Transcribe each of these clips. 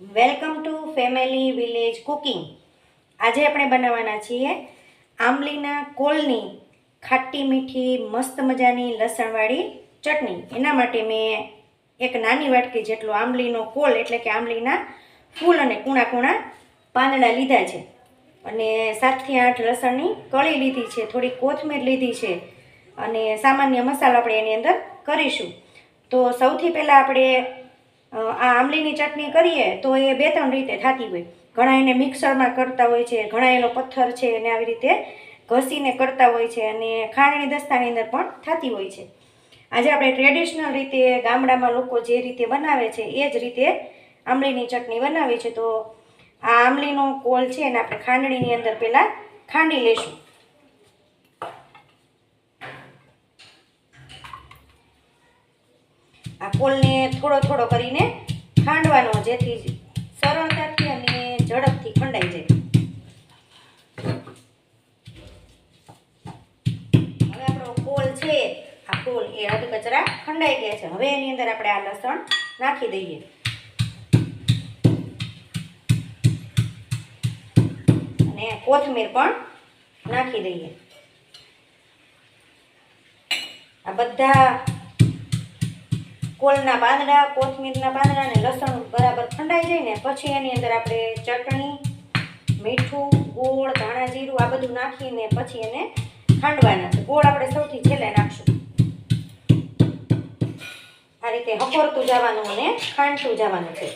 Welcome to family village cooking. આજે આપણે બનાવવાના છીએ આંબલીના કોલની ખાટી મીઠી, મસ્ત મજાની લસણવાળી ચટણી. એના માટે મેં એક નાની વાટકી જેટલો આંબલીનો કોલ, એટલે કે આંબલીના ફૂલ અને કૂણા કૂણા પાંદડા લીધા છે. અને સાતથી આઠ લસણની કળી લીધી છે, થોડી કોથમીર લીધી છે. અને સામાન્ય મસાલો આપણે એની અંદર કરીશું. તો સૌથી પહેલાં આપણે આ આંબલીની ચટણી કરીએ તો એ બે ત્રણ રીતે થતી હોય. ઘણા એને મિક્સરમાં કરતા હોય છે, ઘણા એનો પથ્થર છે એને આવી રીતે ઘસીને કરતા હોય છે અને ખાંડણી દસ્તાની અંદર પણ થતી હોય છે. આજે આપણે ટ્રેડિશનલ રીતે ગામડામાં લોકો જે રીતે બનાવે છે, એ જ રીતે આંબલીની ચટણી બનાવી છે તો આ આંબલીનો કોલ છે એને આપણે ખાંડણીની અંદર પહેલાં ખાંડી લેશું. આ કોલને થોડો થોડો કરીને ખાંડવાનો જેથી સરળતાથી અને ઝડપથી ખંડાઈ જાય. હવે આપણો કોલ છે, આ કોલ એ અધ ખંડાઈ ગયા છે. હવે એની અંદર આપણે આ લસણ નાખી દઈએ. અને કોથમીર પણ નાખી દઈએ. આ બધા કોલના પાંદડા કોથમીરના પાંદડા અને લસણ બરાબર ખંડાઈ જાય ને પછી એની અંદર આપણે ચટણી, મીઠું, ગોળ, ધાણા જીરું આ બધું નાખીને પછી એને ખાંડવાના. છે ગોળ આપણે સૌથી છેલ્લે નાખશું. આ રીતે હકોરતું જવાનું અને ખાંડતું જવાનું છે.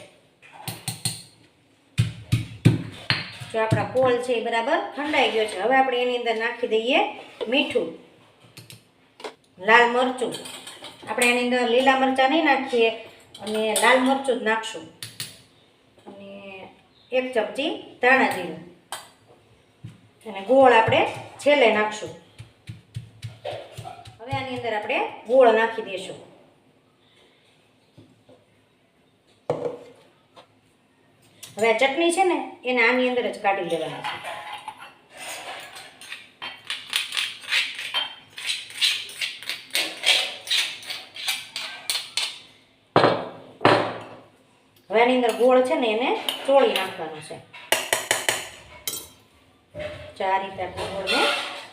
જો આપણા કોલ છે એ બરાબર ઠંડાઈ ગયો છે. હવે આપણે એની અંદર નાખી દઈએ મીઠું, લાલ મરચું. આપણે એની અંદર લીલા મરચાં નહીં નાખીએ, અને લાલ મરચું જ નાખશું. અને એક ચમચી ધાણા જીરું. અને ગોળ આપણે છેલ્લે નાખશું. હવે આની અંદર આપણે ગોળ નાખી દઈશું. હવે આ ચટણી છે ને, એને આની અંદર જ કાઢી લેવાની. છે હવે આની અંદર ગોળ છે ને એને ચોળી નાખવાનો છે. ચાર રીતે આપણે ગોળને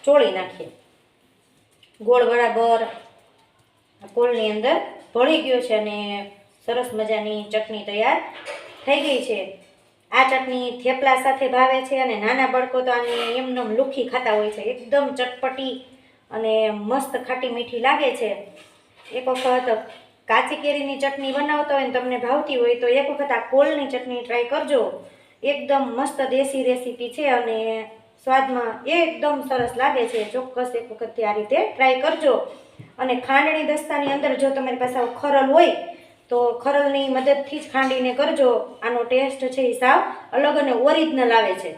ચોળી નાખીએ. ગોળ બરાબર આ કોળની અંદર ભળી ગયો છે અને સરસ મજાની ચટણી તૈયાર થઈ ગઈ છે. આ ચટણી થેપલા સાથે ભાવે છે અને નાના બાળકો તો આની એમનેમ લુખી ખાતા હોય છે. એકદમ ચટપટી અને મસ્ત ખાટી મીઠી લાગે છે. એક વખત કાચી કેરીની ચટણી બનાવતા હોય ને તમને ભાવતી હોય તો એક વખત આ કોલની ચટણી ટ્રાય કરજો. એકદમ મસ્ત દેશી રેસીપી છે અને સ્વાદમાં એકદમ સરસ લાગે છે. ચોક્કસ એક વખતથી આ રીતે ટ્રાય કરજો. અને ખાંડણી દસ્તાની અંદર જો તમારી પાસે ખરલ હોય તો ખરલની મદદથી જ ખાંડીને કરજો. આનો ટેસ્ટ છે એ સાવ અલગ અને ઓરિજિનલ આવે છે.